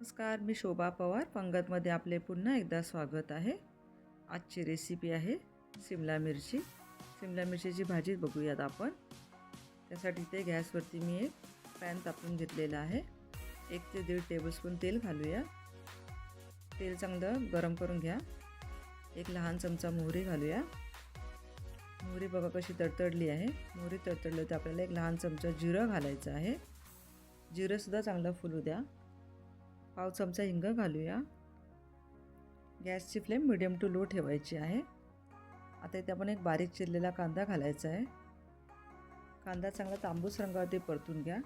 नमस्कार मी शोभा पवार. पंगतमध्ये आपले पुन्हा एकदा स्वागत आहे. आजची रेसिपी आहे सिमला मिरची. सिमला मिरचीची भाजी बघूयात आपण. त्यासाठी ते गॅसवरती मी एक पॅन तापून घेतलेला आहे. एक ते दीड टेबलस्पून तेल घालूया. तेल चांगलं गरम करून घ्या. एक लहान चमचा मोहरी घालूया. मोहरी बघा कशी तडतडली आहे. मोहरी तडतडली तर आपल्याला एक लहान चमचा जिरं घालायचं आहे. जिरंसुद्धा चांगलं फुलू द्या. पाव चमचा हिंग घालूया. गॅसची फ्लेम मिडियम टू लो ठेवायची आहे. आता इथे आपण एक बारीक चिरलेला कांदा घालायचा आहे. कांदा चांगला तांबूस रंगावरती परतून घ्या.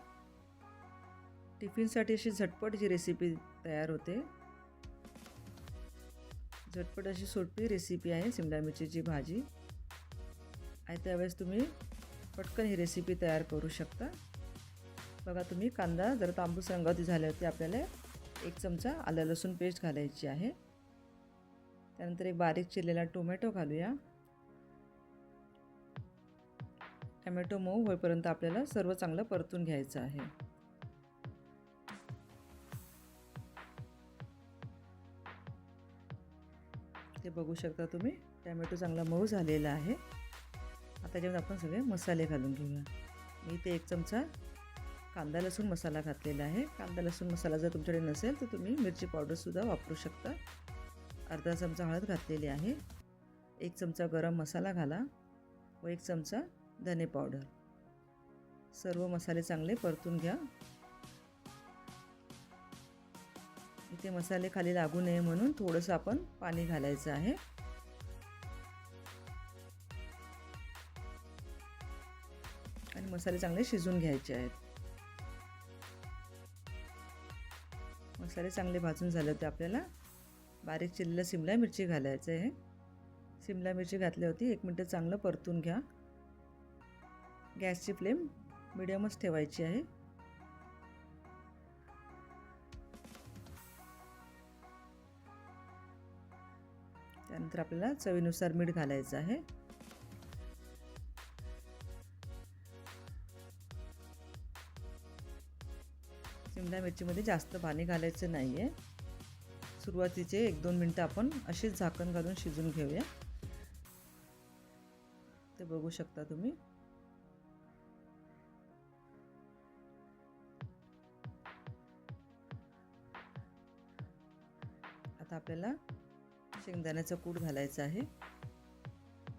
टिफिनसाठी अशी झटपट जी रेसिपी तयार होते. झटपट अशी सोपी रेसिपी आहे सिमला मिरचीची भाजी. आहे त्यावेळेस तुम्ही पटकन ही रेसिपी तयार करू शकता. बघा तुम्ही कांदा जर तांबूस रंगावरती झाल्यावरती आपल्याला एक चमचा आलं लसूण पेस्ट घालायची आहे. त्यानंतर एक बारीक चिरलेला टोमॅटो घालूया. टमॅटो मऊ होईपर्यंत आपल्याला सर्व चांगलं परतून घ्यायचं आहे. ते बघू शकता तुम्ही टॅमॅटो चांगला मऊ झालेला आहे. आता जेव्हा आपण सगळे मसाले घालून घेऊया. मी ते एक चमचा कांदा लसूण मसाला घातलेला आहे. कांदा लसूण मसाला जर तुमच्याकडे नसेल तर तुम्ही मिरची पावडरसुद्धा वापरू शकता. अर्धा चमचा हळद घातलेली आहे. एक चमचा गरम मसाला घाला व एक चमचा धने पावडर. सर्व मसाले चांगले परतून घ्या. इथे मसाले खाली लागू नये म्हणून थोडंसं आपण पाणी घालायचं आहे. आणि मसाले चांगले शिजून घ्यायचे आहेत. मसाले चांगले भाजून झाले होते आपल्याला. बारीक चिरलेलं सिमला मिरची घालायचं आहे सिमला मिरची घातली होती. एक मिनटं चांगलं परतून घ्या. गॅसची फ्लेम मिडियमच ठेवायची आहे. त्यानंतर आपल्याला चवीनुसार मीठ घालायचं आहे. शिमला मिरचीमध्ये जास्त पाणी घालायचं नाही आहे सुरुवातीचे एक दोन मिनटं आपण अशीच झाकण घालून शिजून घेऊया. ते बघू शकता तुम्ही. आता आपल्याला शेंगदाण्याचा कूट घालायचा आहे.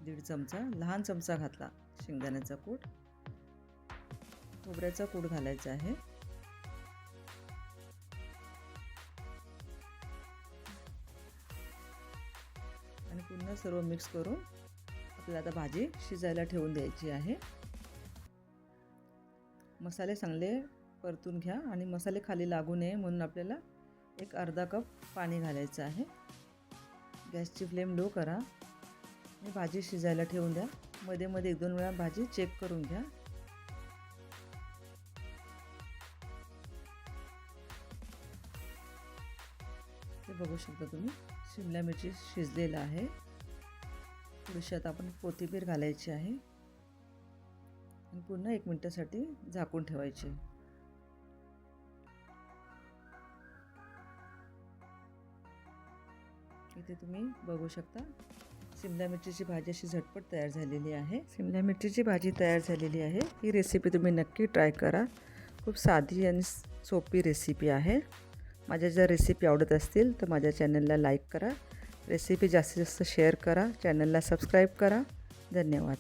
दीड चमचा लहान चमचा घातला शेंगदाण्याचा कूट. खोबऱ्याचा कूट घालायचा आहे. आणि पुन्हा सर्व मिक्स करून आपल्याला आता भाजी शिजायला ठेवून द्यायची आहे. मसाले चांगले परतून घ्या आणि मसाले खाली लागू नये म्हणून आपल्याला एक अर्धा कप पाणी घालायचं आहे. गॅसची फ्लेम लो करा. आणि भाजी शिजायला ठेवून द्या. मध्ये मध्ये एक दोन वेळा भाजी चेक करून घ्या. हे बघू शकता तुम्ही. शिमला मिरची शिजलेलं आहे. थोडीशी आता आपण कोथिंबीर घालायची आहे. आणि पुन्हा एक मिनटासाठी झाकून ठेवायची. इथे तुम्ही बघू शकता शिमला मिरचीची भाजी अशी झटपट तयार झालेली आहे. शिमला मिरचीची भाजी तयार झालेली आहे. ही रेसिपी तुम्ही नक्की ट्राय करा. खूप साधी आणि सोपी रेसिपी आहे. माझ्या जर रेसिपी आवडत असतील तर माझ्या चॅनलला लाईक करा. रेसिपी जास्तीत जास्त शेअर करा. चॅनलला सबस्क्राईब करा. धन्यवाद.